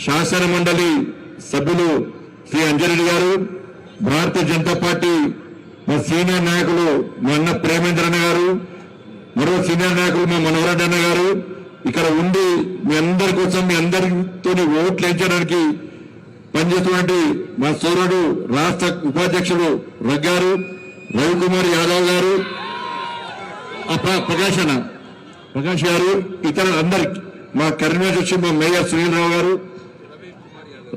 శాసన మండలి సభ్యులు శ్రీ అంజరెడ్డి గారు భారతీయ జనతా పార్టీ మా సీనియర్ నాయకులు మా అన్న ప్రేమేంద్ర అన్న గారు మరో సీనియర్ నాయకులు మా మనోహరెడ్డి అన్న గారు ఇక్కడ ఉండి మీ అందరి కోసం మీ అందరితో ఓట్లు వేయించడానికి పనిచేస్తున్నటువంటి మా సోదరుడు రాష్ట్ర ఉపాధ్యక్షుడు రగ్గారు రవికుమార్ యాదవ్ గారు ప్రకాష్ అన్న ప్రకాష్ గారు ఇతర అందరికి మా కరీంనగర్ వచ్చి మా మేయర్ సునీల్ రావు గారు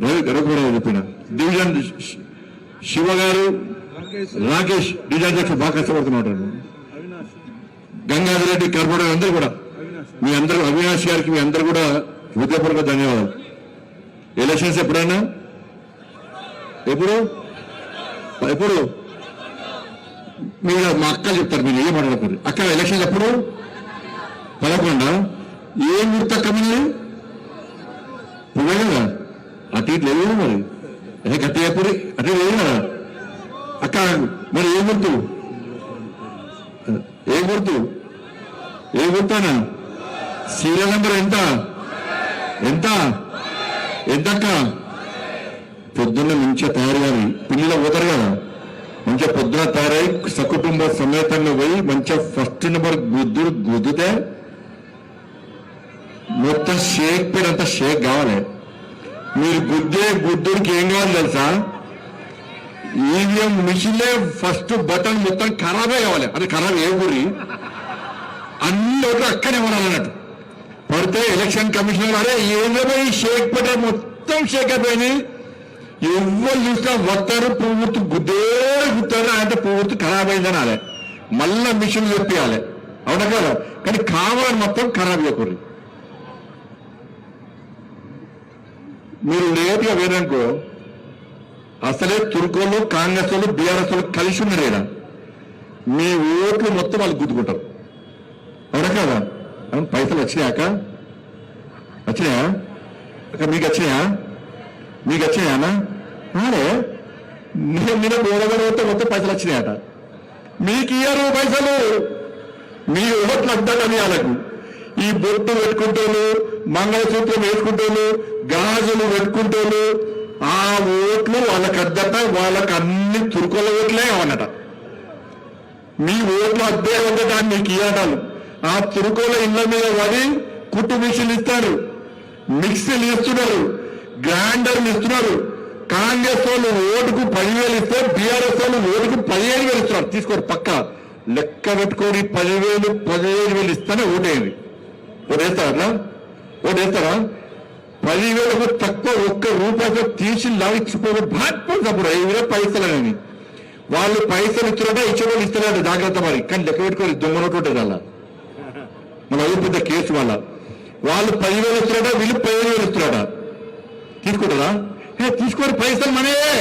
రఘురావు చెప్పిన. డివిజన్ శివ గారు రాకేష్ డివిజన్ అధ్యక్షుడు బాగా కష్టపడుతున్నాడు గంగాధర్ రెడ్డి కర్పూరం అందరూ కూడా. మీ అందరూ అవినాష్ గారికి మీ అందరూ కూడా హృదయపూర్వక ధన్యవాదాలు. ఎలక్షన్స్ ఎప్పుడైనా ఎప్పుడు? ఎప్పుడు? మీరు మా అక్క చెప్తారు మీరు ఏం మాట్లాడతారు అక్క ఎలక్షన్ ఎప్పుడు? పదకొండ? ఏం గుర్తక్క మీరు అటు ఇటు లేదు కదా మరి? అదే గట్టి ఎప్పుడు అటు లేదు కదా? అక్క మరి ఏం గుర్తు ఏ గుర్తు ఏ గుర్తానా సీరియల్ నెంబర్ ఎంత? ఎంత? ఎంతక్క? పొద్దున్న మంచిగా తయారయ్యాలి. పిల్లలు పోతారు కదా? మంచిగా పొద్దున తయారై సకుటుంబ సమేతంగా పోయి మంచిగా ఫస్ట్ నెంబర్ గుద్దు గుద్దుతే మొత్తం షేక్ పేరు అంతా షేక్ కావాలి. మీరు గుద్దే గుద్దుడికి ఏం కావాలి తెలుసా? ఈవీఎం మిషన్లే ఫస్ట్ బటన్ మొత్తం ఖరాబే కావాలి. అంటే ఖరాబ్ ఏ గురి అన్ని ఓట్లు అక్కడే ఉండాలన్నట్టు పడితే ఎలక్షన్ కమిషనర్ అరే ఏమైపోయి షేక్ పెట్టే మొత్తం షేక్ అయిపోయినాయి ఎవరు చూసినా వస్తారు పువ్వుతు గుద్దే గుర్తారు అంటే పువ్వుతు ఖరాబ్ అయిందని అలే మళ్ళా మిషన్ చెప్పాలి అవునా కదా? కానీ కావాలని మొత్తం ఖరాబ్ చేయకూడదు. మీరు లేట్గా వేరనుకో అసలే తుర్కోళ్ళు కాంగ్రెస్ వాళ్ళు బీఆర్ఎస్ వాళ్ళు కలిసి ఉన్నారు మీ ఓట్లు మొత్తం వాళ్ళు గుద్దుకుంటారు. అవునా కదా? పైసలు వచ్చినాయాక వచ్చినాయా? అక్క మీకు వచ్చినాయా? మీకు వచ్చినాయానా అరే నేను మీద ఓడగడితే మొత్తం పైసలు వచ్చినాయట. మీకు ఇయ్యరు పైసలు. మీ ఓట్లు అడ్డాలని వాళ్ళకు. ఈ బొట్టు పెట్టుకుంటోళ్ళు మంగళసూత్రం వేసుకుంటోళ్ళు గాజులు పెట్టుకుంటోళ్ళు ఆ ఓట్లు వాళ్ళకి అద్దట వాళ్ళకి అన్ని చురుకుల ఓట్లే అన్నట మీ ఓట్లు అద్దే ఉండట మీకు ఇవ్వటాలు ఆ తురుకోల ఇళ్ళ మీద పడి కుట్టు మిషన్లు ఇస్తారు మిక్సీలు ఇస్తున్నారు గ్రైండర్లు ఇస్తున్నారు. కాంగ్రెస్ వాళ్ళు ఓటుకు పదివేలు ఇస్తే బీఆర్ఎస్ వాళ్ళు ఓటుకు పదిహేను వేలు ఇస్తున్నారు. తీసుకోరు పక్క. లెక్క పెట్టుకొని పదివేలు పదిహేను వేలు ఇస్తేనే ఓటేది. ఓటు వేస్తారా ఒకటి ఓటు పదివేలకు తక్కువ ఒక్క రూపాయితో తీసి లాగిచ్చిపోయి బాధ్యపడినప్పుడు ఐదు వేల పైసలని వాళ్ళు పైసలు ఇచ్చినట్టే ఇచ్చేవాళ్ళు ఇస్తున్నాడు జాగ్రత్త మరి. కానీ లెక్క పెట్టుకోవాలి దొంగ నోటు ఉంటుంది అలా మన అది పెద్ద కేసు వాళ్ళ. వాళ్ళు పదివేలు ఇస్తున్నాడ వీళ్ళు పదిహేను వేలు ఇస్తున్నాడ? తీసుకుంటారా? ఏ తీసుకోరు పైసలు మనయే.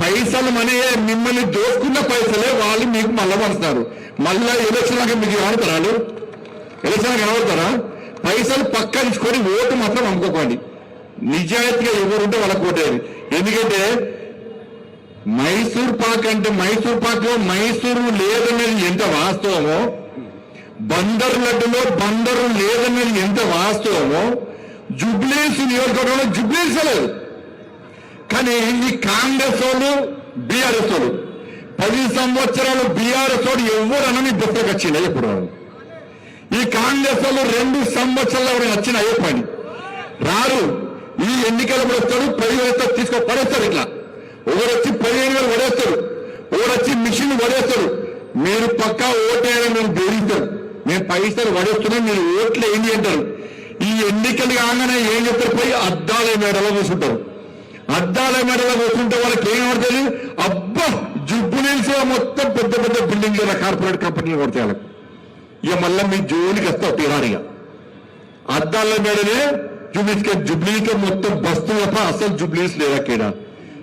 పైసలు మనయే మిమ్మల్ని దోసుకున్న పైసలే వాళ్ళు మీకు మళ్ళా పడుతున్నారు మళ్ళా ఎలక్షన్ మీకు ఏమవుతారా వాళ్ళు? ఎలక్షన్ కనబడతారా పైసలు పక్క ఓటు మాత్రం అమ్ముకోకండి. నిజాయితీగా ఎవరుంటే వాళ్ళకి ఓటేది ఎందుకంటే మైసూర్ పాక్ అంటే మైసూర్ పాక్లో మైసూరు లేదన్నది ఎంత వాస్తవమో బందర్ లడ్డులో బందరు లేదన్నది ఎంత వాస్తవమో జుబ్లీస్ నియోజకవర్గంలో జుబ్లీస్ లేదు. కానీ ఈ కాంగ్రెస్ వాళ్ళు బీఆర్ఎస్ వాళ్ళు పది సంవత్సరాలు బీఆర్ఎస్ వాడు ఎవరు అనని బొక్కకు ఇప్పుడు ఎప్పుడు? వాళ్ళు ఈ కాంగ్రెస్ వాళ్ళు రెండు సంవత్సరాలు ఎవరైనా వచ్చిన అయ్యే పని? రారు. ఈ ఎన్నికలు వస్తాడు పదివేలు వస్తారు తీసుకో పడేస్తారు ఇట్లా. ఒకరు వచ్చి పదిహేను వేలు పడేస్తారు ఒకరు వచ్చి మిషన్ పడేస్తారు. మీరు పక్కా ఓటేయడం మేము బెదిరిస్తారు మేము పైసలు పడేస్తున్నాం మీరు ఓట్లు ఏంటి అంటారు. ఈ ఎన్నికలు కాగానే ఏం చెప్తారు? పోయి అద్దాల మేడలో కూర్చుంటారు. అద్దాల మేడలో కూర్చుంటే వాళ్ళకి ఏం పడుతుంది అబ్బా! జుబ్బు నిలిచి మొత్తం పెద్ద పెద్ద బిల్డింగ్ల కార్పొరేట్ కంపెనీలు కొడతాయి వాళ్ళకి. ఇక మళ్ళీ మీ జోలికి వస్తావు తీరారిగా అద్దాల మేడనే జుబ్లీస్కి జుబ్లీకి మొత్తం బస్తు తప్ప అసలు జుబ్లీస్ లేదా కేడా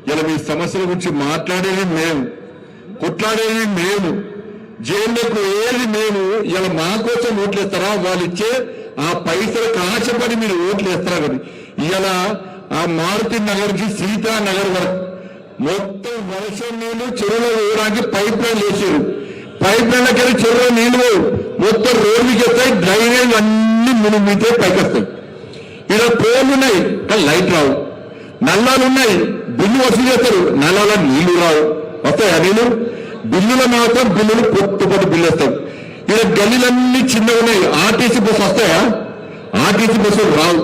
ఇలా మీ సమస్యల గురించి మాట్లాడేది మేము కొట్లాడేది మేము జైల్లోకి ఏది మేము ఇలా మా కోసం ఓట్లు వేస్తారా వాళ్ళు ఇచ్చే ఆ పైసలకు ఆశపడి మీరు ఓట్లేస్తారా కానీ ఇలా ఆ మారుతి నగర్కి సీతా నగర్ వరకు మొత్తం వర్షం నీళ్ళు చెరువులో వేయడానికి పైప్ లైన్ వేసారు పైప్ లైన్ దగ్గర చెరువులో నీళ్ళు మొత్తం రోడ్లు చేస్తాయి డ్రైనేజ్ అన్ని మునిగితే పైకి వస్తాయి ఇక్కడ పోలు ఉన్నాయి కానీ లైట్ రావు. నల్లాలు ఉన్నాయి బిల్లు వసూలు చేస్తారు నల్లాల నీళ్ళు రావు. వస్తాయా నీళ్ళు? బిల్లుల మాత్రం బిల్లులు పొట్టు పొట్టు బిల్లు వస్తాయి ఇక్కడ గల్లీలన్నీ చిన్నగా ఉన్నాయి. ఆర్టీసీ బస్సు వస్తాయా? ఆర్టీసీ బస్సులు రావు.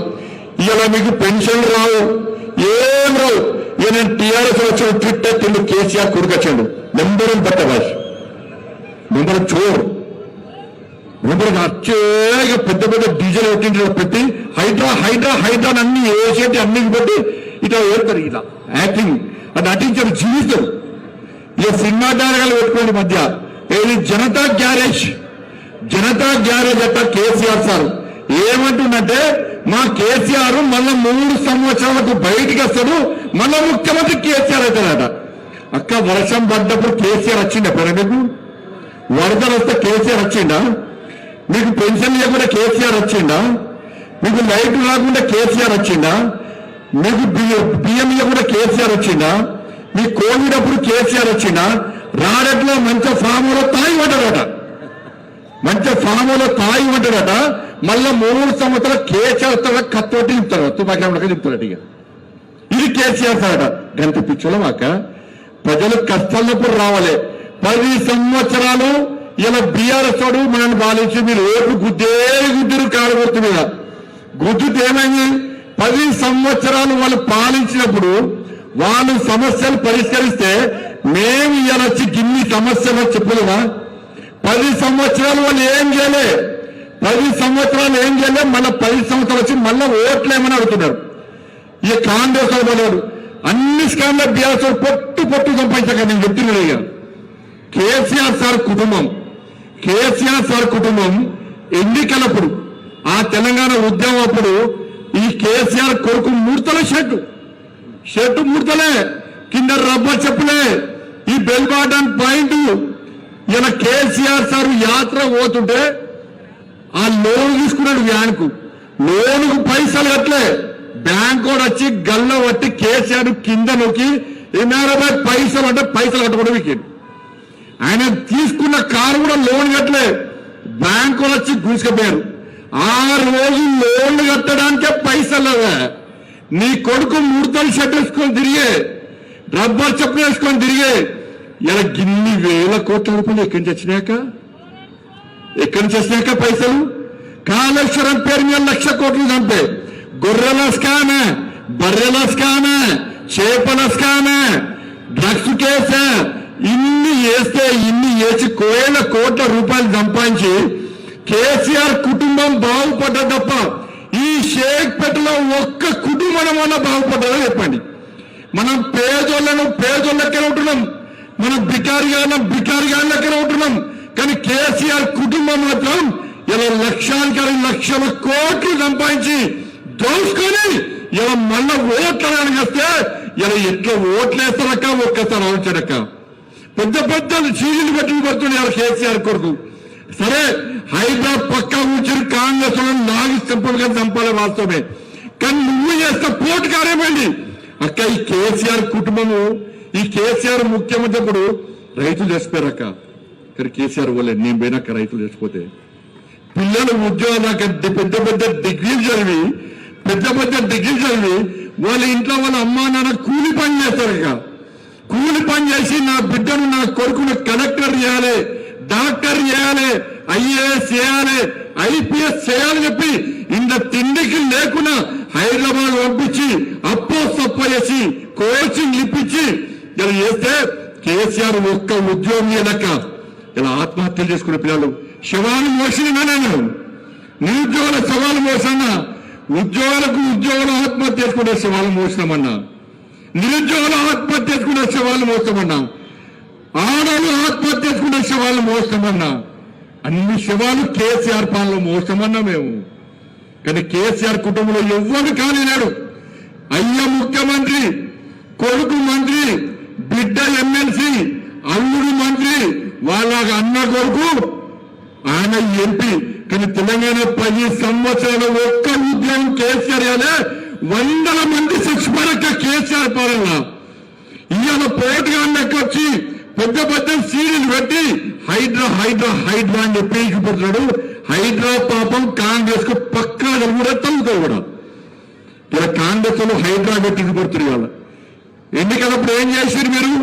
ఇలా మీకు పెన్షన్లు రావు. ఏం రావు. ఇక నేను టీఆర్ఎస్ వచ్చి ట్విట్టర్ తిండు కేసీఆర్ కొడుకొచ్చాడు నెంబర్ బట్ట భాష నెంబర్ చూడు ఇప్పుడు అచ్చేగా పెద్ద పెద్ద డీజిల్ పెట్టింటి పెట్టి హైడ్రా హైడ్రా హైడ్రా అన్ని ఏసేటి అన్ని పెట్టి ఇట్లా ఏడతారు ఇలా యాక్టింగ్ అది నటించారు జీవిస్తారు ఇక సినిమా డైరెక్టర్లు పెట్టుకోండి మధ్య. ఏది? జనతా గ్యారేజ్. జనతా గ్యారేజ్ అట్ట కేసీఆర్ సార్. ఏమంటుందంటే మా కేసీఆర్ మళ్ళా మూడు సంవత్సరాలకు బయటికి వస్తాడు. మళ్ళా ముఖ్యమంత్రి కేసీఆర్ అవుతాడట. అక్క వర్షం పడ్డప్పుడు కేసీఆర్ వచ్చిండ? మీకు వరదలు వస్తే కేసీఆర్ వచ్చిండా? మీకు పెన్షన్ లేకుండా కేసీఆర్ వచ్చిండా? మీకు లైట్ రాకుండా కేసీఆర్ వచ్చిందా మీకు బియ్యం బియ్యం ఇవ్వకుండా కేసీఆర్ వచ్చిందా మీ కోవిడ్ అప్పుడు కేసీఆర్ వచ్చిందా రాడట్లో మంచి ఫాములో తాయి పడ్డాడట. మంచి ఫాములో తాయి పడ్డాడట. మళ్ళా మూడు సంవత్సరాలు కేసీఆర్ తల కత్తోటి చెప్తారు తుపాకి ఉండక నింపుతాడు ఇక? ఇది కేసీఆర్ సార్ గంత పిచ్చుల మాక ప్రజలు కష్టాలప్పుడు రావాలి. పది సంవత్సరాలు ఇలా బీఆర్ఎస్ వాడు మనల్ని బాధించి మీరు ఓటు గుద్దే గుద్దురు కాడగొట్టు మీద. గుద్దుతే ఏమైంది? పది సంవత్సరాలు వాళ్ళు పాలించినప్పుడు వాళ్ళు సమస్యలు పరిష్కరిస్తే మేము ఇలా వచ్చి గిన్ని సమస్యలు చెప్పలేదా పది సంవత్సరాలు వాళ్ళు ఏం చేయలే. పది సంవత్సరాలు ఏం చేయలే మళ్ళీ పది సంవత్సరాలు వచ్చి మళ్ళీ ఓట్లేమని అడుగుతున్నారు? ఈ కాంగ్రెస్ వాళ్ళు అన్ని స్కామ్ల బీఆర్ఎస్ పొట్టు పొట్టు సంపాదించాక నేను చెప్తున్నాను ఇక కేసీఆర్ సార్ కుటుంబం. కేసీఆర్ సార్ కుటుంబం ఎన్నికలప్పుడు ఆ తెలంగాణ ఉద్యమం అప్పుడు ఈ కేసీఆర్ కొడుకు మూర్తల షర్టు షర్టు మూర్తలే కింద రబ్బర్ చెప్పులే ఈ బెల్ బాటన్ పాయింట్. ఇలా కేసీఆర్ సార్ యాత్ర పోతుంటే ఆ లోన్ తీసుకున్నాడు బ్యాంకు లోనుకు పైసలు కట్టలే. బ్యాంక్ వచ్చి గల్ల పట్టి కేసీఆర్ కింద నొక్కి ఎన్నారపై పైసలు అంటే పైసలు కట్టకుండా వీకెండ్ ఆయన తీసుకున్న కారు కూడా లోన్ కట్టలే. బ్యాంక్ వచ్చి గుసుకపోయారు ఆ రోజు లోన్లు కట్టడానికే పైసలు నీ కొడుకు ముడతలు షర్ట్ వేసుకొని తిరిగే రబ్బర్ చెప్పులు వేసుకొని తిరిగే. ఇలా గిన్ని వేల కోట్ల రూపాయలు ఎక్కడి నుంచి వచ్చినాక ఎక్కడి నుంచి వచ్చినాక పైసలు? కాళేశ్వరం పేరు మీద లక్ష కోట్లు చంపే. గొర్రెల స్కామే బర్రెల స్కామే చేపల స్కామే డ్రగ్స్ కేసే ఇన్ని వేస్తే ఇన్ని వేసి కోట్ల కోట్ల రూపాయలు సంపాదించి కేసీఆర్ కుటుంబం బాగుపడ్డ తప్ప ఈ షేక్పేటలో ఒక్క కుటుంబం అన్న బాగుపడ్డదో చెప్పండి. మనం పేదోళ్ళను పేదోళ్ళకెళ్ళ ఉంటున్నాం. మనం బికారిగా బికారిగా లెక్కన ఉంటున్నాం. కానీ కేసీఆర్ కుటుంబం మాత్రం ఇలా లక్షాధికారి లక్షల కోట్లు సంపాదించి దోసుకొని ఇలా మళ్ళా ఓట్లడానికి వస్తే ఇలా ఎట్లా ఓట్లేస్తారక్క ఒక్కసారి ఆలోచనక్క పెద్ద పెద్ద సీరియల్ పెట్టుకుని పడుతున్నారు కేసీఆర్ కొరకు. సరే హైదరాబాద్ పక్కా కూర్చొని కాంగ్రెస్ వాళ్ళని నాగి చంపలుగా చంపాలి వాస్తవమే. కానీ నువ్వు చేస్తే పోటు కారేమండి అక్క ఈ కేసీఆర్ కుటుంబము ఈ కేసీఆర్ ముఖ్యమంత్రి అప్పుడు రైతులు చచ్చిపోయారక్క ఇక్కడ కేసీఆర్ వాళ్ళే నేను పోయినాక రైతులు చచ్చిపోతే. పిల్లలు ఉద్యోగాలు పెద్ద పెద్ద డిగ్రీలు చదివి పెద్ద పెద్ద డిగ్రీలు చదివి వాళ్ళ ఇంట్లో వాళ్ళ అమ్మా నాన్న కూలి పని చేస్తారు ఇక కూలి పని చేసి నా బిడ్డను నా కొడుకును కలెక్టర్ చేయాలి డాక్టర్ చేయాలి ఐఏఎస్ చేయాలి ఐపీఎస్ చేయాలని చెప్పి ఇంత తిండికి లేకుండా హైదరాబాద్ పంపించి అప్పో సప్ప చేసి కోచింగ్ ఇప్పించి ఇలా చేస్తే కేసీఆర్ ఒక్క ఉద్యోగం లెక్క ఇలా ఆత్మహత్యలు చేసుకునే పిల్లలు. శవాలు మోసినా నేను. నిరుద్యోగుల శవాలు మోసన్నా. ఉద్యోగులకు ఉద్యోగులు ఆత్మహత్య చేసుకునే శవాలు మోసినామన్నా. నిరుద్యోగులు ఆత్మహత్య చేసుకునే శవాలు మోస్తామన్నా. ఆడలు ఆత్మహత్య చేసుకునే శవాలు మోస్తామన్నా. అన్ని శవాలు కేసీఆర్ పాలన మోసమన్నా మేము. కానీ కేసీఆర్ కుటుంబంలో ఎవ్వరు కానినాడు అయ్య ముఖ్యమంత్రి కొడుకు మంత్రి బిడ్డ ఎమ్మెల్సీ అల్లుడు మంత్రి వాళ్ళ అన్న కొడుకు ఆయన ఎంపీ. కానీ తెలంగాణ పది సంవత్సరాలు ఒక్క ఉద్యోగం కేసీఆర్ అనే వందల మంది శిక్షపరక కేసీఆర్ పాలన ఇవాళ పోటుగా వచ్చి పెద్ద పెద్ద సీరియల్ పెట్టి హైడ్రా హైడ్రా హైడ్రా అని చెప్పి హైడ్రా పాపం కాంగ్రెస్కు పక్కా కూడా తగ్గుతాయి కూడా. ఇలా కాంగ్రెస్లో హైడ్రా పెట్టి వాళ్ళ ఎన్నికలప్పుడు ఏం చేశారు మీరు?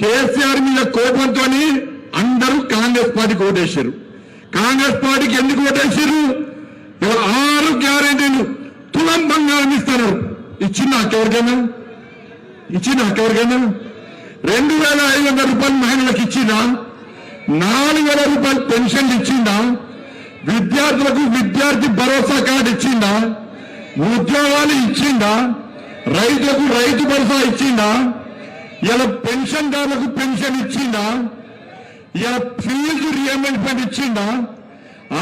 కేసీఆర్ మీద కోపంతో అందరూ కాంగ్రెస్ పార్టీకి ఓటేశారు కాంగ్రెస్ పార్టీకి ఎందుకు ఓటేశారు ఆరు గ్యారెంటీలు తులం బంగారం ఇస్తారు ఇచ్చింది నాకెవరికైనా ఇచ్చింది నాకెవరికైనా రెండు వేల ఐదు వందల రూపాయలు మహిళలకు ఇచ్చిందా? నాలుగు వేల రూపాయలు పెన్షన్లు ఇచ్చిందా? విద్యార్థులకు విద్యార్థి భరోసా కార్డు ఇచ్చిందా? ఉద్యోగాలు ఇచ్చిందా? రైతులకు రైతు భరోసా ఇచ్చిందా? ఇలా పెన్షన్దారులకు పెన్షన్ ఇచ్చిందా? ఇలా ఫీజు రియంబర్స్మెంట్ ఇచ్చిందా?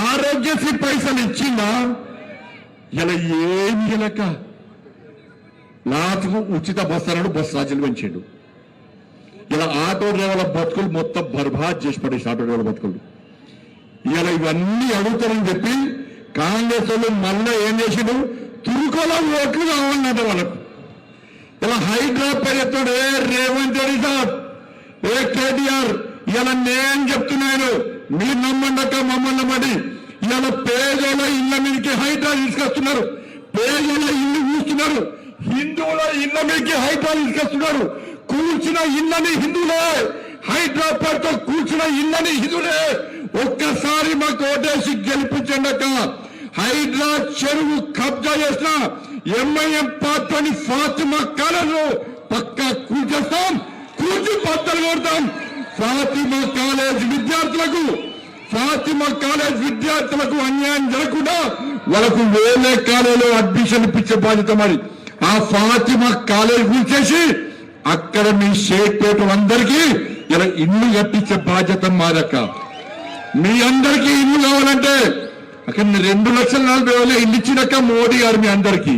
ఆరోగ్యశ్రీ పైసలు ఇచ్చిందా? ఇలా ఏమి ఇలక నాకు ఉచిత బస్సు అన్నాడు బస్సు రాజ్యాలు పెంచాడు ఇలా ఆటో డ్రైవర్ల బతుకులు మొత్తం బర్బాద్ చేసి పడేసి ఆటో డ్రైవర్ల బతుకులు. ఇలా ఇవన్నీ అడుగుతారని చెప్పి కాంగ్రెస్ వాళ్ళు మళ్ళీ ఏం చేసిండు? తురుకోలో ఓట్లు కావాలన్నట వాళ్ళకు. ఇలా హైదరాబాద్ పేరుతాడు ఏ రేవంత్ రెడ్డి సార్ ఏ కేటీఆర్ ఇలా నేను చెప్తున్నాను. మీరు నమ్మండక మమ్మల్ని మరి ఇవాళ పేదల ఇళ్ళ మీదకి హైడ్రా తీసుకొస్తున్నారు. పేదల ఇల్లు కూస్తున్నారు హిందువుల ఇళ్ళ మీదకి హైడ్రా తీసుకొస్తున్నారు. కూర్చున్న ఇళ్ళని హిందువులే. హైదరాబాద్తో కూర్చున్న ఇళ్ళని హిందువులే. ఒక్కసారి మా కోటేసి గెలిపించండక హైడ్రా చెరువు కబ్జా చేసిన ఎంఐఎం పార్టీని ఫాతిమా కాలేజ్ పక్కా కూర్చేస్తాం కూర్చి బద్దలు కొడతాం. ఫాతిమా కాలేజ్ విద్యార్థులకు ఫాతిమా కాలేజ్ విద్యార్థులకు అన్యాయం జరగకుండా వాళ్ళకు వేరే కాలేజీలో అడ్మిషన్ ఇప్పించే బాధ్యత మరి ఆ ఫాతిమా కాలేజ్ కూర్చేసి అక్కడ మీ షేక్పేట అందరికీ ఇలా ఇల్లు కట్టించే బాధ్యత మాదక్క. మీ అందరికీ ఇల్లు కావాలంటే అక్కడ రెండు లక్షల నలభై వేల ఇల్లు ఇచ్చినాక మోడీ గారు మీ అందరికీ.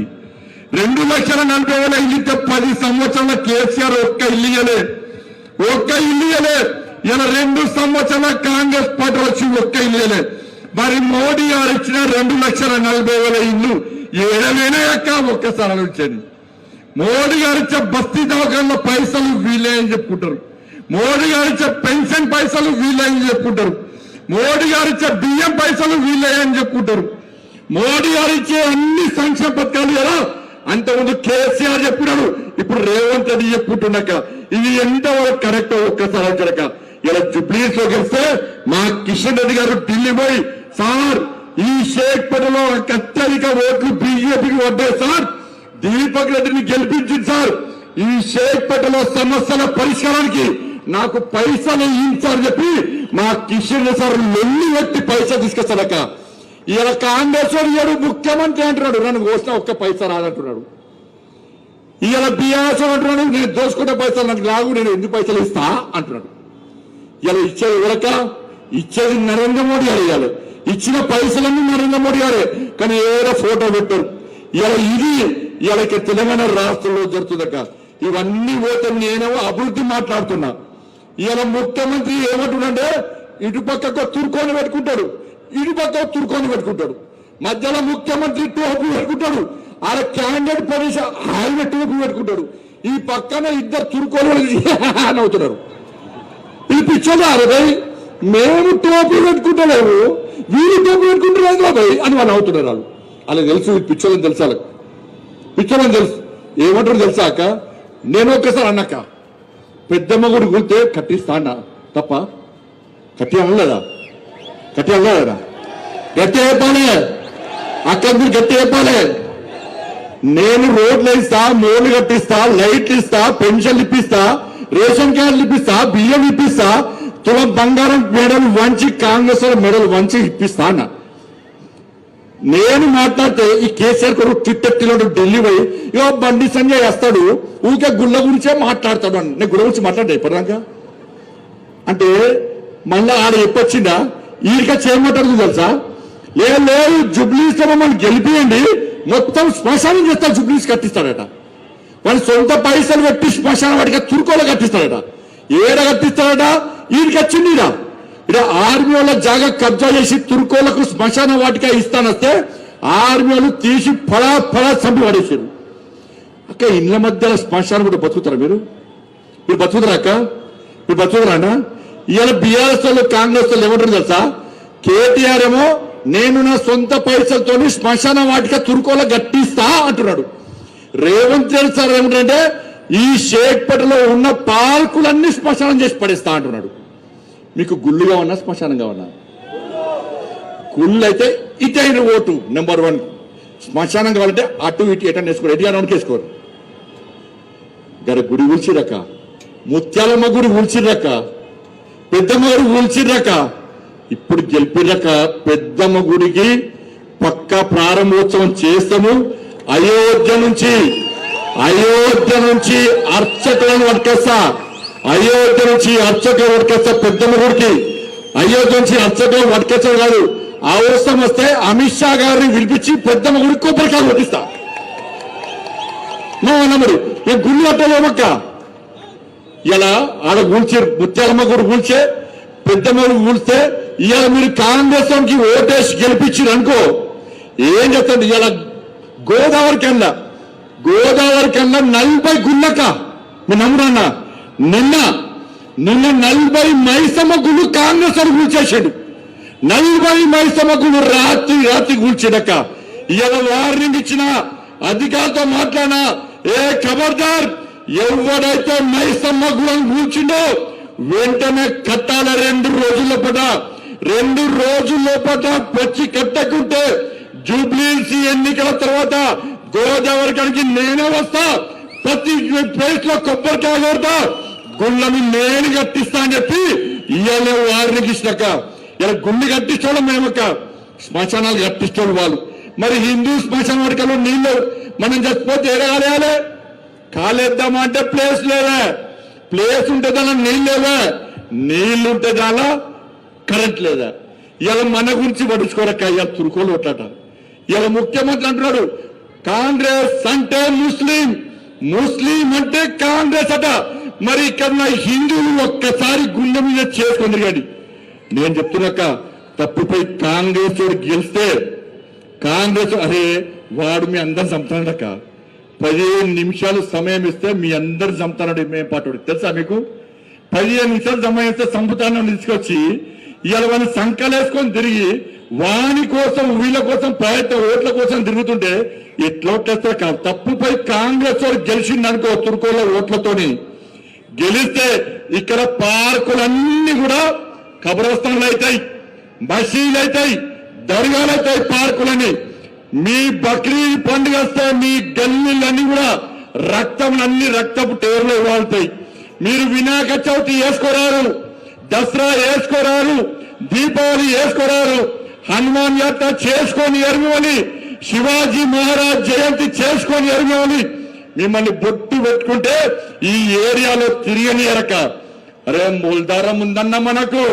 రెండు లక్షల నలభై వేల ఇల్లు పది సంవత్సరాల కేసీఆర్ ఒక్క ఇల్లు ఇయ్యలే. ఒక్క ఇల్లు ఇయ్యలే. ఇలా రెండు సంవత్సరాల కాంగ్రెస్ పార్టీ వచ్చి ఒక్క ఇల్లు మరి మోడీ గారు ఇచ్చిన రెండు లక్షల నలభై వేల ఇల్లు ఏడవేనే అక్క ఒక్కసారి ఆలోచించండి. మోడీ గారు ఇచ్చే బస్తీ దవాఖాన్ల పైసలు వీలే అని చెప్పుకుంటారు. మోడీ గారు ఇచ్చే పెన్షన్ పైసలు వీలే అని చెప్పుకుంటారు. మోడీ గారు ఇచ్చే బియ్యం పైసలు వీలే అని చెప్పుకుంటారు. మోడీ గారు ఇచ్చే అన్ని సంక్షేమ పథకాలు కదా అంతకుముందు కేసీఆర్ చెప్పినాడు ఇప్పుడు రేవంత్ రెడ్డి చెప్పుకుంటున్నాక ఇది ఎంతవరకు కరెక్ట్ ఒక్కసారి అడగక ఇలా జుబ్లీస్లో గెలిస్తే మా కిషన్ రెడ్డి గారు ఢిల్లీ పోయి సార్ ఈ షేక్పేటలో అత్యధిక ఓట్లు బీజేపీకి వడ్డాయి సార్. దీపక్ రెడ్డిని గెలిపించింది సార్. ఈ షేక్పేటలో సమస్యల పరిష్కారానికి నాకు పైసలు ఇచ్చారు చెప్పి మా కిషన్ రెడ్డి సార్ లొల్లి పెట్టి పైసలు తీసుకొస్తాడక ఇలా కాంగ్రెస్ వాడు ముఖ్యమంత్రి అంటున్నాడు నన్ను కోసిన ఒక్క పైసా రాదంటున్నాడు. ఇలా బీఆర్ఎస్ అంటున్నాడు నేను దోసుకుంటే పైసలు నాకు లాగు నేను ఎన్ని పైసలు ఇస్తా? అంటున్నాడు. ఇలా ఇచ్చేది ఎవరక ఇచ్చేది నరేంద్ర మోడీ గారు ఇవ్వాలి ఇచ్చిన పైసలన్నీ నరేంద్ర మోడీ గారే. కానీ ఏదో ఫోటో పెట్టారు. ఇలా ఇది ఇలా తెలంగాణ రాష్ట్రంలో జరుగుతుందక్క. ఇవన్నీ పోతే నేనేమో అభివృద్ధి మాట్లాడుతున్నా. ఇలా ముఖ్యమంత్రి ఏమంటుండే ఇటు పక్కకు తుర్కొని పెట్టుకుంటాడు. ఇటు పక్క తుర్కోని పెట్టుకుంటాడు. మధ్యలో ముఖ్యమంత్రి టోపు పెట్టుకుంటాడు. ఆడ క్యాండిడేట్ పరీక్ష ఆయన టోపు పెట్టుకుంటాడు. ఈ పక్కన ఇద్దరు తుర్కొని అని అవుతున్నారు. పిచ్చోదారు భయ్. మేము టోపీ పెట్టుకుంటలేము. వీరు టోపీ పెట్టుకుంటున్నారు భయ్ అని వాళ్ళు అవుతున్నారు వాళ్ళు వాళ్ళకి తెలుసు ఇది పిచ్చోదని తెలుసు వాళ్ళకి. పిచ్చోదని తెలుసు. ఏమంటారు తెలుసాక నేను ఒక్కసారి అన్నాక పెద్దమ్మ గుడి గురితే కట్టిస్తా అన్న తప్ప కట్టి అనలేదా? కట్టి అనలేదా? గట్టి చెప్పాలి. అక్కడ మీరు గట్టి చెప్పాలి. నేను రోడ్లు ఇస్తా మోలు కట్టిస్తా లైట్లు ఇస్తా పెన్షన్లు ఇప్పిస్తా రేషన్ కార్డులు ఇప్పిస్తా బియ్యం ఇప్పిస్తా తులం బంగారం మెడలు వంచి కాంగ్రెస్ మెడల్ మెడలు వంచి ఇప్పిస్తా అన్న. నేను మాట్లాడితే ఈ కేసీఆర్ కొడుకు టిట్టెట్టిలో ఢిల్లీ పోయి ఇగో బండి సంజయ్ వస్తాడు ఊరికే గుళ్ళ గురించే మాట్లాడతాడు అని. నేను గుళ్ళ గురించి మాట్లాడే ఇప్పటిదాకా. అంటే మళ్ళీ ఆడ ఎప్పొచ్చిందా ఈరిక చేయమంటారు తెలుసా? లేదు లేదు జుబ్లీస్ మమ్మల్ని గెలిపియండి మొత్తం శ్మశానం చేస్తా జుబ్లీస్ కట్టిస్తాడట. వాడి సొంత పైసలు పెట్టి శ్మశాన వాడికి తురుకోలో కట్టిస్తాడట. ఏడ కట్టిస్తాడట? ఈడికి వచ్చింది ఇక్కడ ఆర్మీ వాళ్ళ జాగా కబ్జా చేసి తురుకోలకు శ్మశాన వాటిక ఇస్తానొస్తే ఆర్మీ వాళ్ళు తీసి ఫలా ఫలా చంపి పడేసారు అక్క ఇళ్ళ మధ్యలో శ్మశానం కూడా బతుకుతారా మీరు? మీరు బతుకుతారా అక్క? మీరు బతుకుతారా అన్న? ఇవాళ బీఆర్ఎస్ వాళ్ళు కాంగ్రెస్ వాళ్ళు ఏమంటారు తెలుసా? కేటీఆర్ ఏమో నేను నా సొంత పైసలతోని శ్మశాన వాటిక తురుకోల గట్టిస్తా అంటున్నాడు. రేవంత్ రెడ్డి సార్ ఏమిటంటే ఈ షేక్పేటలో ఉన్న పార్కులన్నీ శ్మశానం చేసి పడేస్తా అంటున్నాడు. మీకు గుళ్ళుగా ఉన్నా శ్మశానంగా ఉన్నా? గుళ్ళు అయితే ఇటైన ఓటు నెంబర్ వన్. శ్మశానం కావాలంటే అటు ఇటు ఎటన్ వేసుకోరు ఎటు అనౌన్కి వేసుకోరు గడ గుడి ఊల్చిరక ముత్యాలమ్మ గుడి ఊల్చిరక పెద్దమ్మ గుడి ఊల్చిరక ఇప్పుడు గెలిపిరక పెద్దమ్మ గుడికి పక్క ప్రారంభోత్సవం చేస్తాము. అయోధ్య నుంచి అయోధ్య నుంచి అర్చకులను పట్టుకొస్తా. అయోధ్య నుంచి అర్చకులు పట్టుకొస్తా పెద్దమ్మ గుడికి అయోధ్య నుంచి అర్చకులు పట్టుకొచ్చడం కాదు అవసరం వస్తే అమిత్ షా గారిని పిలిపించి పెద్దమ్మ గుడికి కొబ్బరికాయలు పట్టిస్తా నువ్వు నమ్మడు. ఈ గుళ్ళు అట్టలేమక్క ఇలా ఆడ గుల్చే ముత్యాలమ్మ గుడి గుల్చే పెద్దమ్మ గుడి కూల్స్తే ఇవాళ మీరు కాంగ్రెస్ వానికి ఓటేసి గెలిపించారు అనుకో ఏం చెప్తుంది ఇలా గోదావరి కింద గోదావరి కింద నలభై గుళ్ళక. మీ నమ్మురన్నా నిన్న నిన్న నలభై మైసమ్మ గుళ్ళు కాంగ్రెస్ అని కూల్చేశాడు నలభై మైసమ్మ గుళ్ళు రాత్రి రాత్రి కూల్చాడక్క ఇలా వార్నింగ్ ఇచ్చిన అధికారులతో మాట్లాడినా ఏ ఖబర్దార్ ఎవడైతే మైసమ్మ గుళ్ళని కూల్చిండో వెంటనే కట్టాల. రెండు రోజుల పట రెండు రోజుల పట పచ్చి కట్టకుంటే జూబ్లీస్ ఎన్నికల తర్వాత గోదావరికానికి నేనే వస్తా. ప్రతి ప్లేస్లో కొబ్బరికాయ కొడతా. గుళ్ళని నేను కట్టిస్తా అని చెప్పి ఇవాళ వారిని ఇచ్చినాక ఇలా గుండె కట్టించడం మేమక్క. శ్మశానాలు కట్టించడం వాళ్ళు. మరి హిందూ శ్మశాన వాడికలో నీళ్ళు మనం చచ్చిపోతే ఏడాలి కాలేద్దామా అంటే ప్లేస్ లేదా. ప్లేస్ ఉంటే దాని నీళ్ళు లేవా. నీళ్ళు ఉంటే దానిలో కరెంట్ లేదా. ఇలా మన గురించి పడుచుకోరక్క ఇలా తురుకోలు కొట్టాట ఇలా ముఖ్యమంత్రి అంటున్నాడు కాంగ్రెస్ అంటే ముస్లిం ముస్లిం అంటే కాంగ్రెస్ అట. మరి ఇక్కడ హిందువులు ఒక్కసారి గుండె మీద చేసుకుంది కానీ నేను చెప్తున్నాక తప్పుపై కాంగ్రెస్ వాడు గెలిస్తే కాంగ్రెస్ అరే వాడు మీ అందరిని చంపుతాడక్క పదిహేను నిమిషాలు సమయం ఇస్తే మీ అందరు చంపుతాడు మేము పాటు తెలుసా మీకు? పదిహేను నిమిషాలు సమయం ఇస్తే చంపుతాను తీసుకొచ్చి ఇవాళ వాళ్ళు సంకలేసుకొని తిరిగి వాని కోసం వీళ్ళ కోసం ప్రయత్నం ఓట్ల కోసం తిరుగుతుంటే ఎట్లా ఓట్లేస్తే తప్పుపై కాంగ్రెస్ వాడు గెలిచిందనుకో తుర్కోలో ఓట్లతోని. గెలిస్తే ఇక్కడ పార్కులన్నీ కూడా కబరస్థాన్లు అవుతాయి మసీదులు అవుతాయి దర్గాలు అవుతాయి పార్కులని మీ బక్రీద్ పండుగ వస్తే మీ గల్లీలన్నీ కూడా రక్తం అన్ని రక్తపు టేర్లు వాళ్తాయి మీరు వినాయక చవితి వేసుకోరారు. దసరా వేసుకోరారు దీపావళి వేసుకోరారు హనుమాన్ యాత్ర చేసుకొని ఎరుమని శివాజీ మహారాజ్ జయంతి చేసుకొని ఎరుమని మిమ్మల్ని బొట్టు పెట్టుకుంటే ఈ ఏరియాలో తిరిగని ఎరక. అరే మూలధారం ఉందన్న మనకు.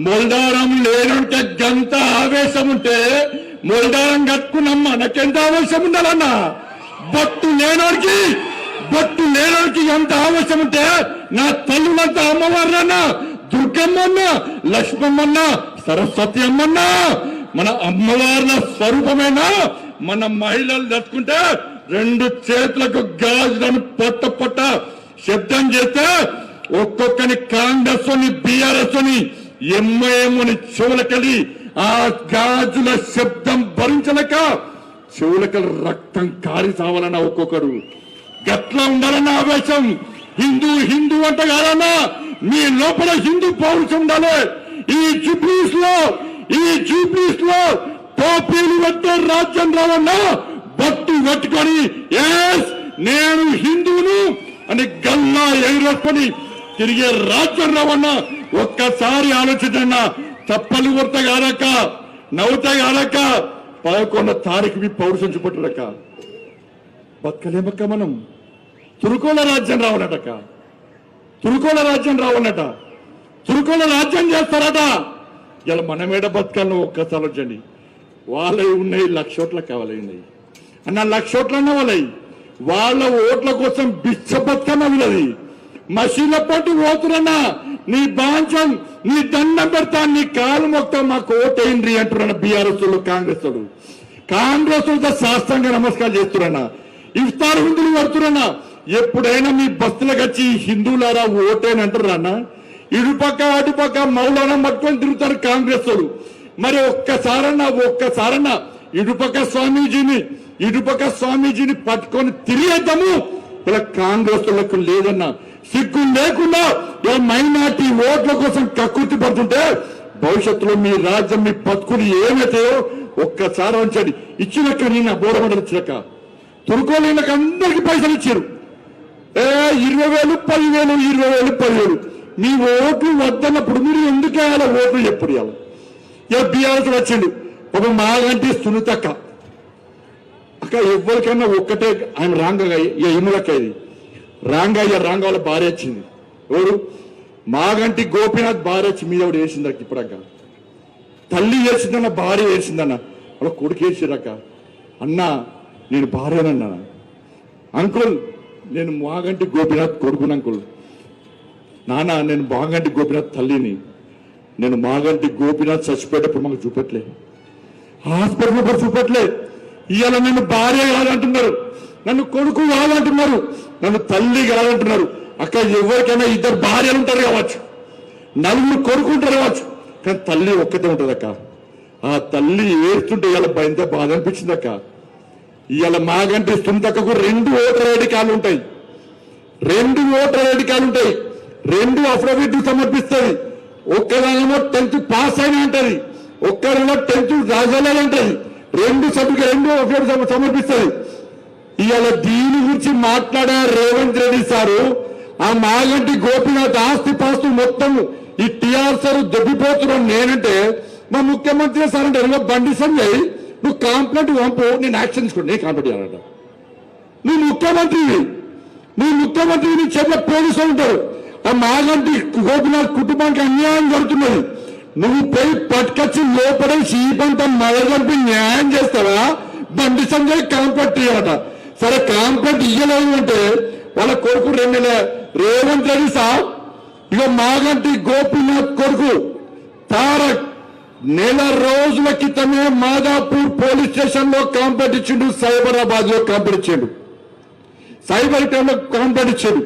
మూలధారం లేనుంటే గంత ఆవేశం ఉంటే మూలధారం కట్టుకున్నాం మనకెంత ఆవేశం ఉండాలన్నా బొట్టు లేనోడికి బొట్టు లేనోడికి ఎంత ఆవశ్యం ఉంటే నా తల్లులంతా అమ్మవారిన దుర్గమ్మన్న లక్ష్మమ్మన్న సరస్వతి అమ్మన్న మన అమ్మవార్ల స్వరూపమేనా? మన మహిళలు దట్టుకుంటే రెండు చేతులకు గాజులను పొట్ట పొట్ట శబ్దం చేస్తే ఒక్కొక్కని కాంగ్రెస్ అని బీఆర్ఎస్ అని ఎంఐఎంని చెవులకలి ఆ గాజుల శబ్దం భరించలేక చెవులకలు రక్తం కారి సావాలన్న ఒక్కొక్కరు ఎట్లా ఉండాలన్న ఆవేశం? హిందూ హిందూ అంట కాదన్నా మీ లోపల హిందూ పౌరుషం ఉండాలి. ఈ జూబ్లీస్లో ఈ జూబ్లీస్లో టోపీలు పెట్టే రాజ్యం రావన్నా బట్టు పట్టుకొని ఎస్ నేను హిందువును అని గల్లా ఎగిరేసుకొని తిరిగే రాజ్యం రావన్నా ఒక్కసారి ఆలోచించన్నా చప్పలు కొరత గారక్క నవ్వుతా గారక్క పదకొండ తారీఖు మీ పౌరుషం చూపట్టుడక్క బతకలేమక్క మనం? తురుకోల రాజ్యం రావనటక్క తురుకోల రాజ్యం రావాలట తురుకోల రాజ్యం చేస్తారట. ఇలా మనమేడ బతకాలను ఒక్కసారి వచ్చండి వాళ్ళవి ఉన్నాయి లక్షోట్ల కావాలి ఉన్నాయి అన్న లక్షోట్లన్న వాళ్ళవి వాళ్ళ. ఓట్ల కోసం బిచ్చ బతుకమ్మ వీళ్ళది మసీల పాటు పోతున్నా నీ బాంచం నీ దండం పెడతా నీ కాలు మొత్తం మాకు ఓటేయండి అంటున్నా బీఆర్ఎస్ కాంగ్రెస్ వాళ్ళు. కాంగ్రెస్ శాస్త్రంగా నమస్కారం చేస్తున్నా ఇఫ్తార్ విందులు పడుతున్నా ఎప్పుడైనా మీ బస్సులకు వచ్చి హిందువులారా ఓటేని అంటారు అన్న? ఇటుపక్క అటుపక్క మౌలానం పట్టుకొని తిరుగుతారు కాంగ్రెస్ వాళ్ళు మరి ఒక్కసారన్నా ఒక్కసారన్నా ఇటుపక్క స్వామీజీని ఇటుపక్క స్వామీజీని పట్టుకొని తిరిగేద్దాము. ఇలా కాంగ్రెస్ వాళ్ళకు లేదన్న సిగ్గు లేకుండా ఏ మైనార్టీ ఓట్ల కోసం కక్కుర్తి పడుతుంటే భవిష్యత్తులో మీ రాజ్యం మీ బతుకులు ఏమైతాయో ఒక్కసారి ఉంచండి ఇచ్చినక్క నేను బోరమండలి ఇచ్చినక్క. తురుకోలేళ్ళకి అందరికి పైసలు ఇచ్చారు. ఏ ఇరవై వేలు పదివేలు ఇరవై వేలు పదివేలు. మీ ఓట్లు వద్దన్నప్పుడు మీరు ఎందుకు వేయాలి? ఓట్లు ఎప్పుడు ఇవ్వాలి ఇక బీఆర్ఎస్ వచ్చిండు ఒక మాగంటి సునీతక్క. అక్క ఎవరికైనా ఒక్కటే ఆయన రాంగ ఇక ఇములక్క ఇది. రాంగయ్య రాంగ వాళ్ళ భార్య వచ్చింది. ఎవరు? మాగంటి గోపీనాథ్ భార్య వచ్చి మీద ఒకటి వేసింది అక్క ఇప్పుడక్క. తల్లి వేసిందన్న భార్య వేసిందన్న. వాళ్ళ కొడుకు వేసిరక్క అన్న నేను భార్యనన్నా అంకుల్ నేను మాగంటి గోపినాథ్ కొడుకుని అంకుల్. నాన్న నేను మాగంటి గోపినాథ్ తల్లిని. నేను మాగంటి గోపినాథ్ చచ్చిపోయేటప్పుడు మాకు చూపెట్లే హాస్పిటల్ కూడా చూపెట్లే ఇవాళ నన్ను భార్య కాదంటున్నారు. నన్ను కొడుకు కాదంటున్నారు. నన్ను తల్లి కాదంటున్నారు. అక్కడ ఎవరికైనా ఇద్దరు భార్యలు ఉంటారు కావచ్చు. నలుగురు కొడుకుంటారు కావచ్చు. కానీ తల్లి ఒక్కతే ఉంటుంది అక్క ఆ తల్లి ఏడుతుంటే ఇవాళ భయంతో బాధ అనిపించింది అక్క ఇవాళ మాగంటి సుంతకకు రెండు ఓటర్ ఐడి కార్డులు ఉంటాయి. రెండు ఓటర్ ఐడి కార్డులు ఉంటాయి. రెండు అఫిడవిట్లు సమర్పిస్తుంది. ఒక్కదానిలో టెన్త్ పాస్ అయినా అంటది. ఒక్కరేమో టెన్త్ రాజాలని అంటది. రెండు సభ్యులు రెండు అఫిడవిట్ సమర్పిస్తుంది. ఇవాళ దీని గురించి మాట్లాడే రేవంత్ రెడ్డి సారు ఆ మాగంటి గోపినాథ్ ఆస్తి పాస్తు మొత్తం ఈ టిఆర్ సార్ నేనంటే మా ముఖ్యమంత్రి సార్ అంటే బండి సంజయ్ నువ్వు కాంప్లైంట్ పంపు నేను యాక్షన్ తీసుకుంటా. నేను కాంప్లైంట్ చేయాలంట. నువ్వు ముఖ్యమంత్రివి నువ్వు ముఖ్యమంత్రి నీ చేతిలో పోలీసులు ఉంటారు. ఆ గోపినాథ్ కుటుంబానికి అన్యాయం జరుగుతున్నది. నువ్వు పోయి పట్టుకొచ్చి లోపడే సీపంత పంట న్యాయం చేస్తావా? బండి సంజయ్ కాంప్లైంట్ ఇయ్యాలట సరే కాంప్లైంట్ ఇయ్యలేదు అంటే వాళ్ళ కొడుకు రెండు నెల రేవంత్ రెడ్డి సార్ ఇక మాగంటి గోపినాథ్ కొడుకు తారక్ నెల రోజుల క్రితమే మాదాపూర్ పోలీస్ స్టేషన్లో కాంప్లైంట్ ఇచ్చిండు సైబరాబాద్లో కాంప్లైంట్ ఇచ్చిండు. సైబర్ టైంలో కాంప్లైంట్ ఇచ్చాడు.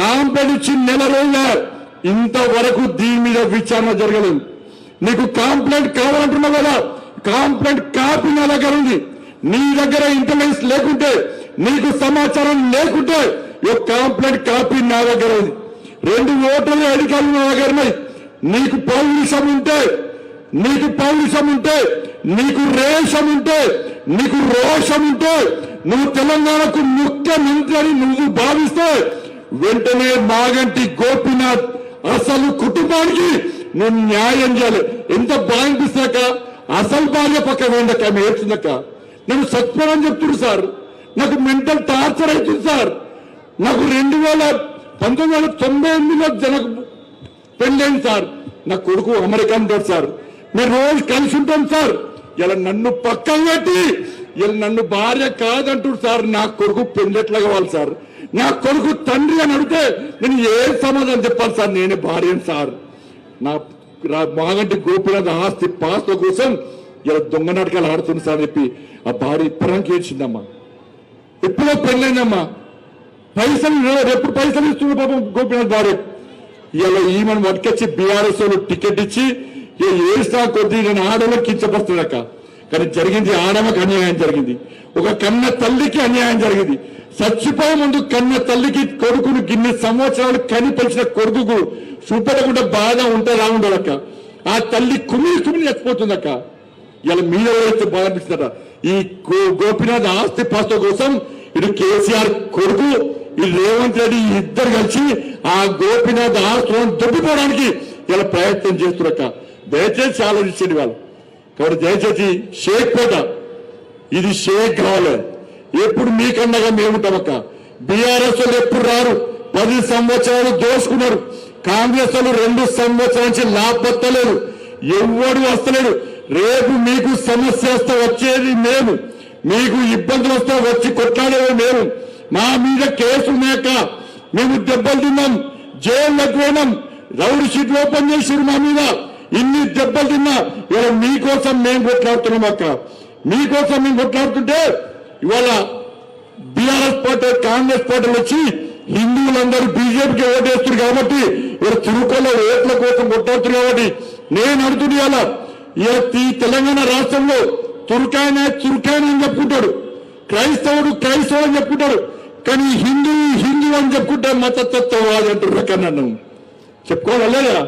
కాంప్లైంట్ నెల రోజుల ఇంతవరకు దీని మీద విచారణ జరగలేదు. నీకు కాంప్లైంట్ కావాలంటున్నావు కదా కాంప్లైంట్ కాపీ నా దగ్గర ఉంది. నీ దగ్గర ఇంటెలిజెన్స్ లేకుంటే నీకు సమాచారం లేకుంటే ఈ కాంప్లైంట్ కాపీ నా దగ్గర ఉంది. రెండు ఓటర్లు అధికారులు నా దగ్గర ఉన్నాయి. నీకు పౌరుషం ఉంటే నీకు పౌరుషం ఉంటే నీకు రేషం ఉంటే నీకు రోషం ఉంటే నువ్వు తెలంగాణకు ముఖ్యమంత్రి అని నువ్వు భావిస్తే వెంటనే మాగంటి గోపినాథ్ అసలు కుటుంబానికి నువ్వు న్యాయం చేయాలి. ఎంత బాగనిపిస్తాక అసలు భార్య పక్క వేయండక ఆమె ఏడ్చిందక్క నేను సత్పరం చెప్తున్నారు సార్. నాకు మెంటల్ టార్చర్ అవుతుంది సార్. నాకు రెండు వేల పంతొమ్మిది వందల తొంభై ఎనిమిదిలో జనకు పెళ్ళైంది సార్. నా కొడుకు అమెరికా ఉంటాడు సార్. మీరు రోజు కలిసి ఉంటాం సార్. ఇలా నన్ను పక్కన పెట్టి ఇలా నన్ను భార్య కాదంటుడు సార్. నా కొడుకు పెళ్ళెట్లా కావాలి సార్? నా కొడుకు తండ్రి అని అడిగితే నేను ఏ సమాధానం చెప్పాలి సార్? నేనే భార్యను సార్. నా నా- మాగంటి గోపినాథ్ ఆస్తి పాస్త కోసం ఇలా దొంగ నాటకాలు ఆడుతుంది సార్ చెప్పి ఆ భార్య ఇప్పడానికి ఏడ్చిందమ్మా. ఎప్పుడో పెళ్ళైందమ్మా. పైసలు ఎప్పుడు పైసలు ఇస్తున్న పాపం గోపినాథ్ భార్య. ఇలా ఈమెను పట్టుకొచ్చి బీఆర్ఎస్ వాళ్ళు టికెట్ ఇచ్చి ఏడుస్తా కొద్దీ నేను ఆడవాళ్ళకి కించపరుస్తున్నాక కానీ జరిగింది ఆడవకు అన్యాయం జరిగింది. ఒక కన్న తల్లికి అన్యాయం జరిగింది. చచ్చిపోయే ముందు కన్న తల్లికి కొడుకును గిన్ని సంవత్సరాలు కనిపించిన కొడుకుకు చూపెట్టకుండా బాధ ఉంటుందా ఉండదక్క ఆ తల్లి కుమిలి కుమిలి చచ్చిపోతుందక్క. ఇలా మీద ఎవరైతే బాధ అనిపిస్తుందట? ఈ గోపినాథ్ ఆస్తి పాస్త కోసం ఇటు కేసీఆర్ కొడుకు ఈ రేవంత్ రెడ్డి ఈ ఇద్దరు కలిసి ఆ గోపినాథ్ ఆస్తులను దొబ్బిపోవడానికి ఇలా ప్రయత్నం చేస్తున్నక్క. దయచేసి ఆలోచించండి వాళ్ళు. కాబట్టి దయచేసి షేక్ పేట ఇది షేక్ కావాలి. ఎప్పుడు మీకన్నగా మేముంటామక్క బీఆర్ఎస్ వాళ్ళు ఎప్పుడు రారు. పది సంవత్సరాలు దోసుకున్నారు. కాంగ్రెస్ వాళ్ళు రెండు సంవత్సరాల నుంచి లాభపత్తలేదు ఎవడు వస్తలేడు. రేపు మీకు సమస్య వస్తే వచ్చేది మేము. మీకు ఇబ్బందులు వస్తే వచ్చి కొట్లాడేది మేము. మా మీద కేసు మేక మేము దెబ్బలు తిన్నాం. జైల్లోకి పోయినాం. రౌడ్ షీట్ ఓపెన్ చేసిరు మా మీద. ఇన్ని దెబ్బలు తిన్నా ఇవాళ మీకోసం మేము కొట్లాడుతున్నాం అక్క. మీకోసం మేము కొట్లాడుతుంటే ఇవాళ బీఆర్ఎస్ పార్టీ కాంగ్రెస్ పార్టీలు వచ్చి హిందువులందరూ బీజేపీకి ఓటేస్తున్నారు కాబట్టి ఇవాళ తిరుకోలో ఓట్ల కోసం కొట్లాడుతున్నారు కాబట్టి నేను అడుగుతుంది ఇవాళ ఈ తెలంగాణ రాష్ట్రంలో తుర్కాయన చురుకాయన అని చెప్పుకుంటాడు. క్రైస్తవుడు క్రైస్తవుడు అని చెప్పుకుంటాడు. కానీ హిందూ హిందూ అని చెప్పుకుంటే మతతత్వవాది అంటున్నారు కన్నా నన్ను. చెప్పుకోవాలా లేదా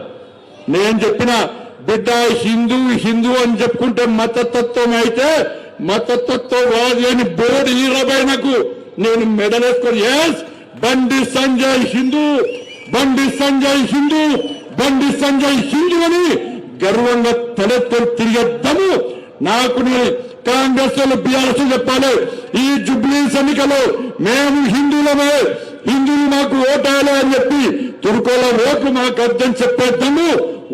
నేను చెప్పిన బిడ్డ హిందూ హిందూ అని చెప్పుకుంటే మతతత్వం అయితే మతతత్వవాది అని బోర్డు ఈరబైనకు నేను మెడలేసుకొని ఎస్ బండి సంజయ్ హిందూ బండి సంజయ్ హిందూ బండి సంజయ్ హిందూ అని గర్వంగా తలెత్తులు తిరిగేద్దాము. నాకు కాంగ్రెస్ వాళ్ళు బీఆర్ఎస్ చెప్పాలి ఈ జుబ్లీ ఎన్నికలో మేము హిందువులమే హిందువులు మాకు ఓటాలి అని చెప్పి తురుకోలో ఓట్లు మాకు అర్థం చెప్పేద్దాము.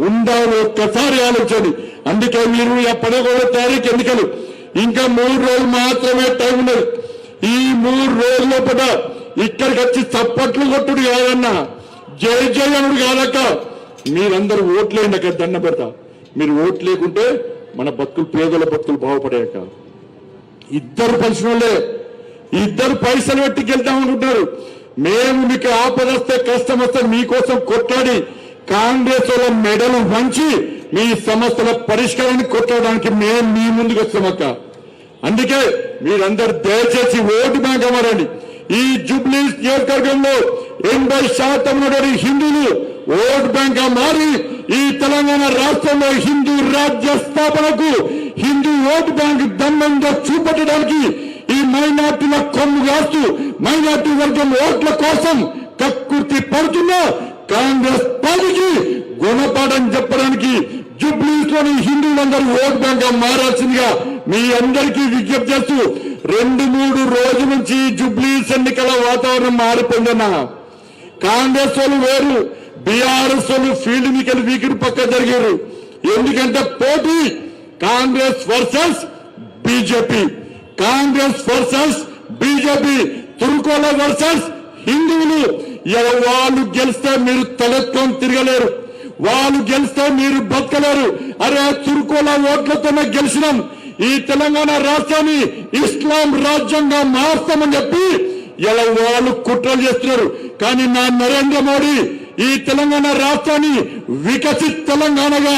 ఉండాలి ఒక్కసారి ఆలోచన. అందుకే మీరు ఆ పదకొండో తారీఖు ఎన్నికలు. ఇంకా మూడు రోజులు మాత్రమే టైం ఉన్నది. ఈ మూడు రోజుల పట ఇక్కడికి వచ్చి చప్పట్లు కొట్టుడు కాదన్నా. జై జై కాదక్క. మీరందరూ ఓట్లేండి అక్కడ దండ పెడతా. మీరు ఓట్లు లేకుంటే మన బతుకులు పేదల బతుకులు బాగుపడాక ఇద్దరు పరిచిన ఇద్దరు పైసలు పెట్టి గెలుద్దాం మేము మీకు ఆపద వస్తే కష్టం వస్తే మీకోసం కొట్లాడి కాంగ్రెస్ వాళ్ళ మెడలు వంచి మీ సమస్యల పరిష్కారాన్ని కొట్టడానికి మేము మీ ముందుకు వస్తామక్క అందుకే మీరందరూ దయచేసి ఓటు బ్యాంక్ మారండి ఈ జూబ్లీ నియోజకవర్గంలో ఎనభై శాతం హిందువులు ఓటు బ్యాంక్గా మారి ఈ తెలంగాణ రాష్ట్రంలో హిందూ రాజ్య స్థాపనకు హిందూ ఓటు బ్యాంక్ దమ్మంగా చూపెట్టడానికి ఈ మైనార్టీల కొమ్ము కాస్తూ మైనార్టీ వర్గం ఓట్ల కోసం కక్కుర్తి పడుతున్న కాంగ్రెస్ పార్టీకి గుణపాఠం చెప్పడానికి జూబ్లీస్లోని హిందువులందరూ ఓట్ బ్యాంక్గా మారాల్సిందిగా మీ అందరికీ విజ్ఞప్తి చేస్తూ రెండు మూడు రోజుల నుంచి జుబ్లీస్ ఎన్నికల వాతావరణం మారిపోయిందన్నా. కాంగ్రెస్ వాళ్ళు వేరు బీఆర్ఎస్ వాళ్ళు ఫీల్డ్ ఎన్నికలు వీకిరి పక్క జరిగారు. ఎందుకంటే పోటీ Congress versus BJP. Congress versus BJP తురుకోల versus హిందువులు వాళ్ళు గెలిస్తే మీరు తలెత్తుకొని తిరగలేరు. వాళ్ళు గెలిస్తే మీరు బతకలేరు. అరే తురుకోల ఓట్లతోనే గెలిచినాం. ఈ తెలంగాణ రాష్ట్రాన్ని ఇస్లాం రాజ్యంగా మార్స్తామని చెప్పి ఇలా వాళ్ళు కుట్రలు చేస్తున్నారు. కానీ నా నరేంద్ర మోడీ ఈ తెలంగాణ రాష్ట్రాన్ని వికసిత్ తెలంగాణగా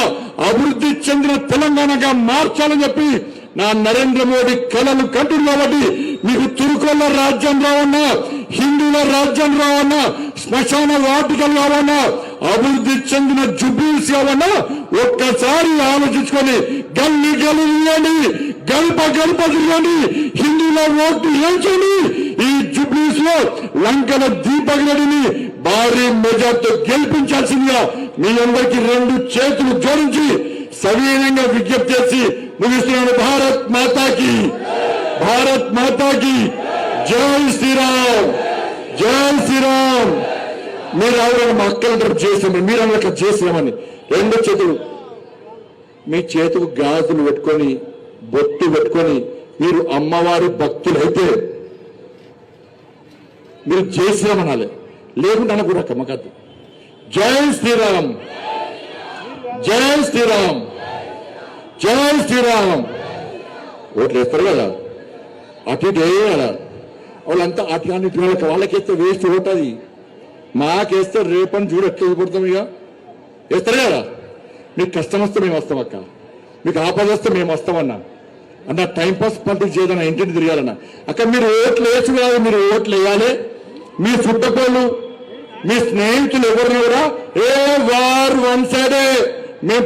అభివృద్ధి చెందిన తెలంగాణగా మార్చాలని చెప్పి నా నరేంద్ర మోడీ కళలు కంటుంది కాబట్టి మీకు తురుకోళ్ళ రాజ్యం రావన్నా హిందువుల రాజ్యం రావన్నా శ్మశాన వాటికలు రావన్నా అభివృద్ధి చెందిన జుబ్లీస్ కావన్నా ఒక్కసారి ఆలోచించుకొని గల్లి గల్లి తిరగండి గల్ప గల్ప తిరగండి హిందువుల ఓట్లు ఏంచండి ఈ జుబ్లీస్లో లంకల దీపగడిని భారీ మెజార్టీతో గెలిపించాల్సిందిగా మీ అందరికీ రెండు చేతులు జోడించి సవీనంగా విజ్ఞప్తి చేసి ముగిస్తున్నాను. భారత్ మాతాకి. భారత్ మాతాకి. జై శ్రీరామ్. జై శ్రీరామ్. మీరు ఎవరైనా మా అక్కలంటారు చేసామని మీరు అక్కడ చేసామని రెండో చేతులు. మీ చేతుకు గాజులు పెట్టుకొని బొట్టు పెట్టుకొని మీరు అమ్మవారి భక్తులైతే మీరు చేసామనాలి లేకుండా అనకూడదు కమ్మకద్దు జై శ్రీరామ్. జై శ్రీరామ్. జై శ్రీరామ్. ఓట్లు వేస్తారు కదా? అటు ఇటు వేయాలా వాళ్ళంతా అటు కానీ వాళ్ళకి వాళ్ళకేస్తే వేస్ట్ ఓటది. మాకేస్తే రేపని చూడు ఎట్లా ఇక. వేస్తారు కదా? మీకు కష్టం వస్తే మేము వస్తాం అక్క. మీకు ఆపద వస్తే మేము వస్తామన్నా అన్న. టైం పాస్ పాలిటిక్స్ చేయదన్న ఇంటిని తిరగాలన్న. అక్క మీరు ఓట్లు వేసి కాదు మీరు ఓట్లు వేయాలి మీ చుట్టపోళ్ళు మీ స్నేహితులు ఎవరిని కూడా ఏ వార్ వన్ సైడే.